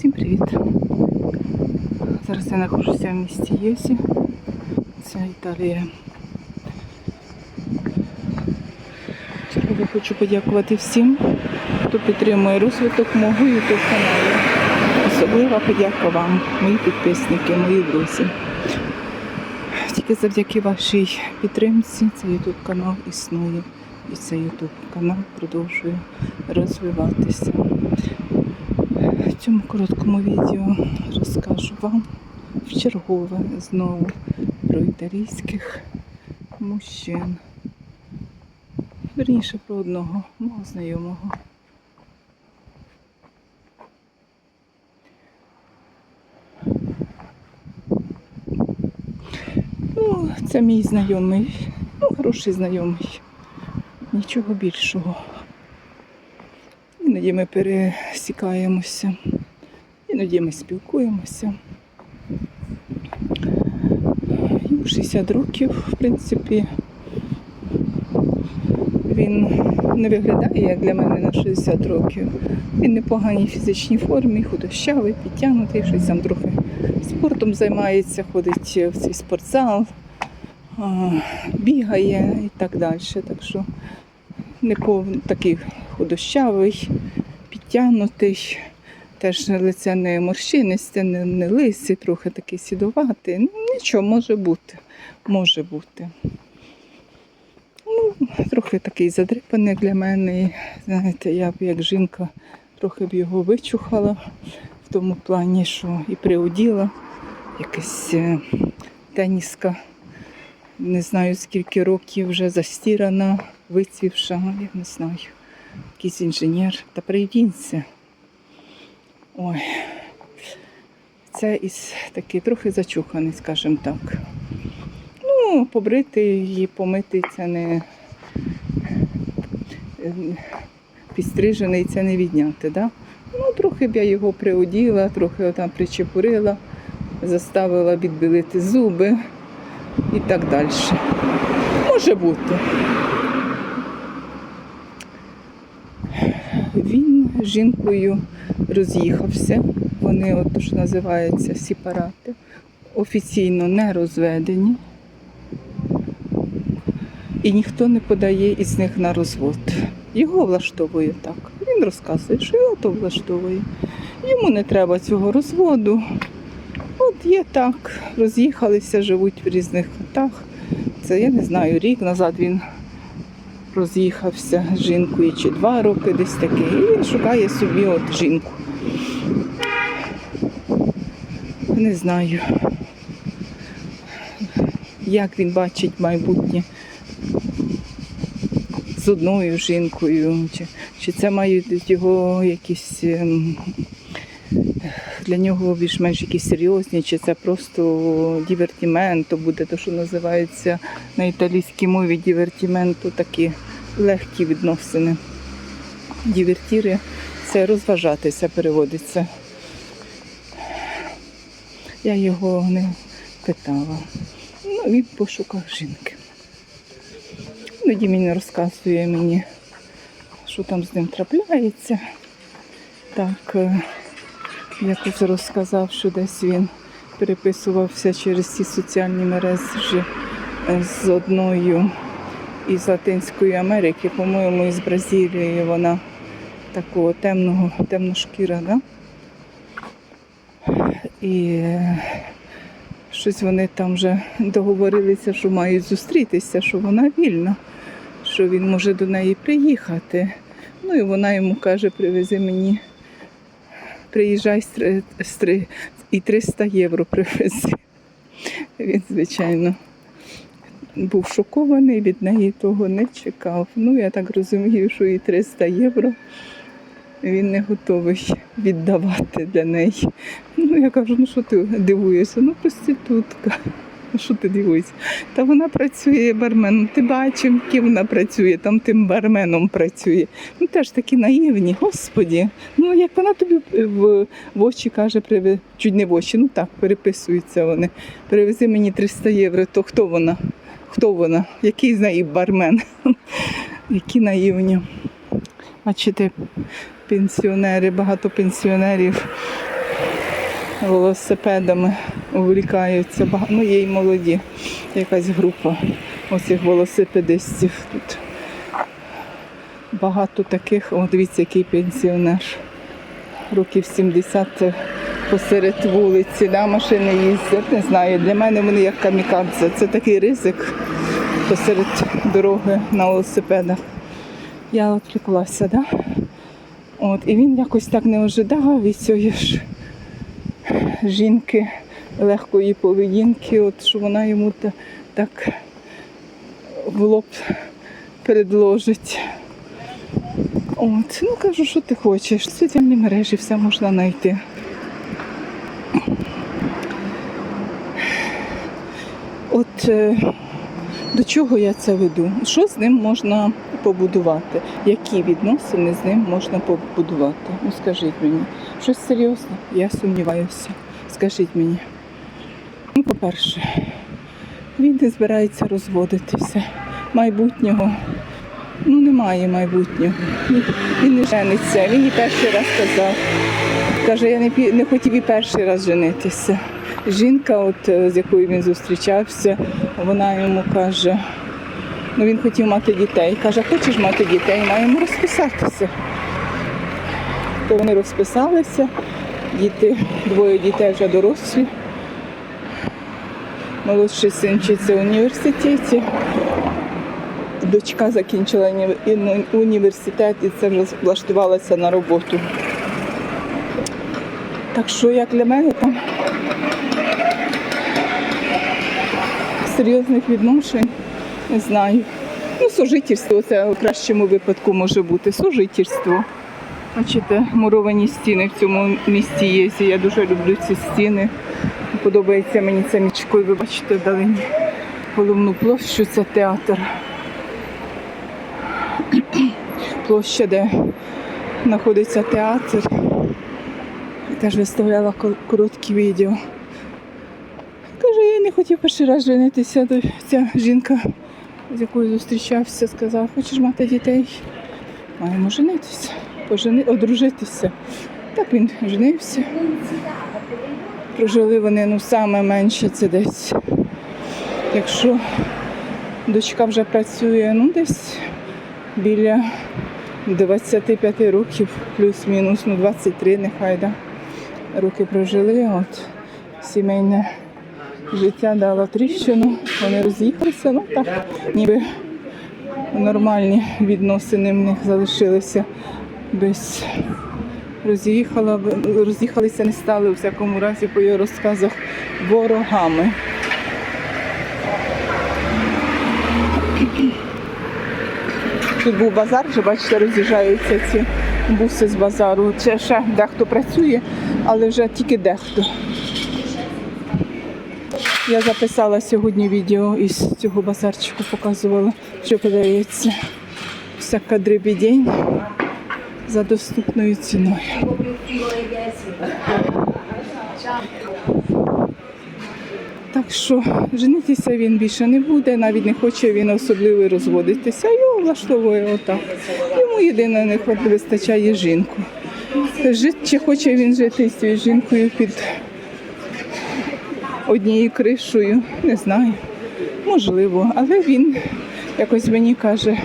Всім привіт! Зараз я знаходжуся в місті Єсі. Це Італія. Чергово хочу подякувати всім, хто підтримує розвиток мого YouTube каналу. Особлива подяка вам, мої підписники, мої друзі. Тільки завдяки вашій підтримці цей YouTube канал існує. І цей YouTube канал продовжує розвиватися. В цьому короткому відео розкажу вам вчергове знову про італійських мужчин. Верніше про одного мого знайомого. Ну, це мій знайомий, ну, хороший знайомий. Нічого більшого. Іноді ми пересікаємося, іноді ми спілкуємося. Йому 60 років, в принципі, він не виглядає, як для мене на 60 років. Він непоганій фізичній формі, худощавий, підтягнутий, щось там трохи спортом займається, ходить в цей спортзал, бігає і так далі. Так що не такий худощавий, підтягнутий, теж лице не морщинисте, не, не лисий, трохи такий сідуватий. Ну, нічого, може бути. Може бути. Ну, трохи такий задрипаний для мене. Знаєте, я б як жінка трохи б його вичухала в тому плані, що і приоділа якась е, теніска. Не знаю скільки років вже застірана, вицвівша, я не знаю. Якийсь інженер. Та прийдіться. Ой. Це із такий трохи зачуханий, скажімо так. Ну, побрити і помити це не е, підстрижений, це не відняти, да? Ну, трохи б я його приоділа, трохи там причепурила, заставила відбілити зуби і так далі. Може бути. Він жінкою роз'їхався. Вони, от що називається, сепарати, офіційно не розведені. І ніхто не подає із них на розвод. Його влаштовує так. Він розказує, що його то влаштовує. Йому не треба цього розводу. От є так, роз'їхалися, живуть в різних хатах. Це я не знаю, рік назад він роз'їхався з жінкою чи два роки десь таке. І він шукає собі от жінку. Не знаю, як він бачить майбутнє з одною жінкою, чи, чи це мають його якісь ем, для нього більш-менш якісь серйозні, чи це просто дівертіменто буде, то що називається на італійській мові дівертіменто такі легкі відносини. Дівертіри це розважатися переводиться. Я його не питала. Ну, він пошукав жінки. Іноді він розказує мені, що там з ним трапляється. Так, е, якось розказав, що десь він переписувався через ці соціальні мережі е, з одною із Латинської Америки, по-моєму, із Бразилії вона такого темного, темношкіра, да? І е, щось вони там вже договорилися, що мають зустрітися, що вона вільна, що він може до неї приїхати. Ну і вона йому каже, привези мені, приїжджай і 300 євро привези. Він, звичайно, був шокований, від неї того не чекав. Ну, я так розумію, що і 300 євро він не готовий віддавати для неї. Ну, я кажу, ну що ти дивуєшся? Ну, проститутка. Ну, Що ти дивуєшся? Та вона працює барменом. Ти бачив, ким вона працює, там тим барменом працює. Ну теж такі наївні, господі. Ну як вона тобі в, в очі каже, приве... чуть не в очі, ну так, переписуються вони. Привези мені 300 євро, то хто вона? Хто вона? Який з неї бармен? Які наївні. Бачите, пенсіонери, багато пенсіонерів велосипедами увлікаються. Ну, є й молоді. Якась група оцих велосипедистів тут. Багато таких, о, дивіться, який пенсіонер. Років 70 посеред вулиці, да, машини їздять. Не знаю, для мене вони як камікадзе. Це такий ризик посеред дороги на велосипедах. Я відвлеклася, да? От, і він якось так не ожидав від цієї ж жінки легкої поведінки, от, що вона йому та- так в лоб предложить. От, ну кажу, що ти хочеш. В соціальній мережі все можна знайти. От е, до чого я це веду? Що з ним можна побудувати? Які відносини з ним можна побудувати? Ну скажіть мені, щось серйозне? Я сумніваюся. Скажіть мені. Ну, по-перше, він не збирається розводитися. Майбутнього ну немає майбутнього. Він- не жениться. Він і перший раз казав. Каже, я не, не хотів і перший раз женитися. Жінка, от, е, з якою він зустрічався, вона йому каже, ну він хотів мати дітей. Каже, хочеш мати дітей, маємо розписатися. То вони розписалися, діти, двоє дітей вже дорослі. Молодший син вчиться в університеті. Дочка закінчила університет і це вже влаштувалася на роботу. Так що, як для мене, там серйозних відношень не знаю. Ну, сожительство це в кращому випадку може бути. Сожительство. Бачите, муровані стіни в цьому місті є. Я дуже люблю ці стіни. Подобається мені це мічкою. Ви бачите вдалині головну площу, це театр. Площа, де знаходиться театр. Теж виставляла короткі відео. Каже, я не хотів перший раз женитися. Ця жінка, з якою зустрічався, сказав, хочеш мати дітей? Маємо женитися, пожени, одружитися. Так він женився. Прожили вони ну саме менше це десь. Якщо дочка вже працює, ну десь біля 25 років, плюс-мінус, ну 23, нехай да. Роки прожили. От сімейне життя дало тріщину, вони роз'їхалися, ну так, ніби нормальні відносини в них залишилися без роз'їхала, роз'їхалися не стали у всякому разі по його розказах ворогами. Тут був базар, вже бачите, роз'їжджаються ці буси з базару. Це ще дехто працює, але вже тільки дехто. Я записала сьогодні відео із цього базарчику, показувала, що подається всяка дребідень за доступною ціною. Так що женитися він більше не буде, навіть не хоче він особливо розводитися. Його влаштовує отак. Йому єдине не вистачає жінку. Жит, чи хоче він жити з цією жінкою під однією кришею, не знаю. Можливо, але він якось мені каже,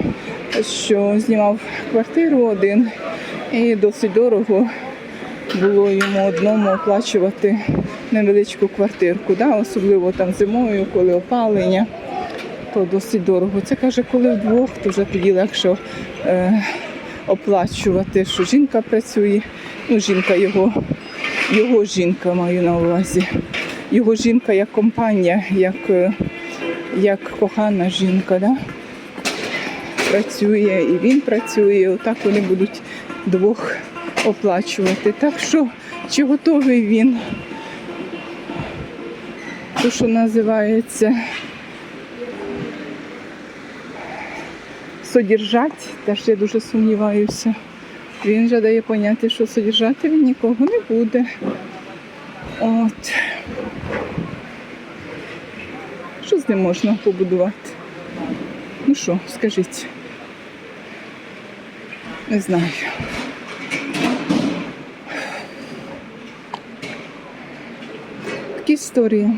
що знімав квартиру один і досить дорого було йому одному оплачувати невеличку квартирку, да? особливо там зимою, коли опалення, то досить дорого. Це каже, коли вдвох, то вже тоді легше е, оплачувати, що жінка працює, ну жінка його, його жінка маю на увазі. Його жінка як компанія, як, е, як кохана жінка. Да? Працює і він працює, отак вони будуть двох оплачувати. Так що, чи готовий він, то, що називається содержать, теж я дуже сумніваюся. Він вже дає поняття, що содержати він нікого не буде. От. Що з ним можна побудувати? Ну що, скажіть? Не знаю. історія.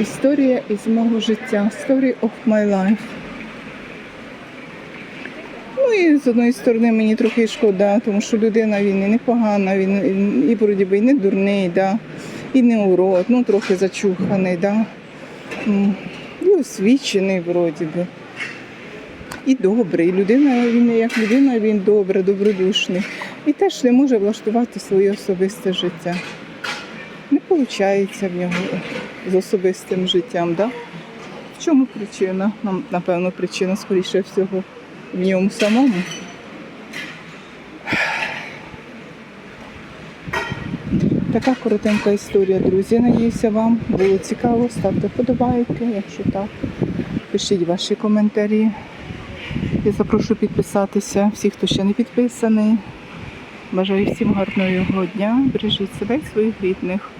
Історія із мого життя. Story of my life. Ну і з одної сторони мені трохи шкода, тому що людина він і непогана, він і вроді би і не дурний, да, і не урод, ну трохи зачуханий, да. І освічений вроді би. І добрий. Людина, він як людина, він добре, добродушний. І теж не може влаштувати своє особисте життя. Не виходить в нього з особистим життям. Да? В чому причина? Напевно, причина, скоріше всього, в ньому самому. Така коротенька історія, друзі. Надіюся, вам було цікаво. Ставте подобайки, якщо так. Пишіть ваші коментарі. Я запрошую підписатися всіх, хто ще не підписаний. Бажаю всім гарного дня. Бережіть себе і своїх рідних.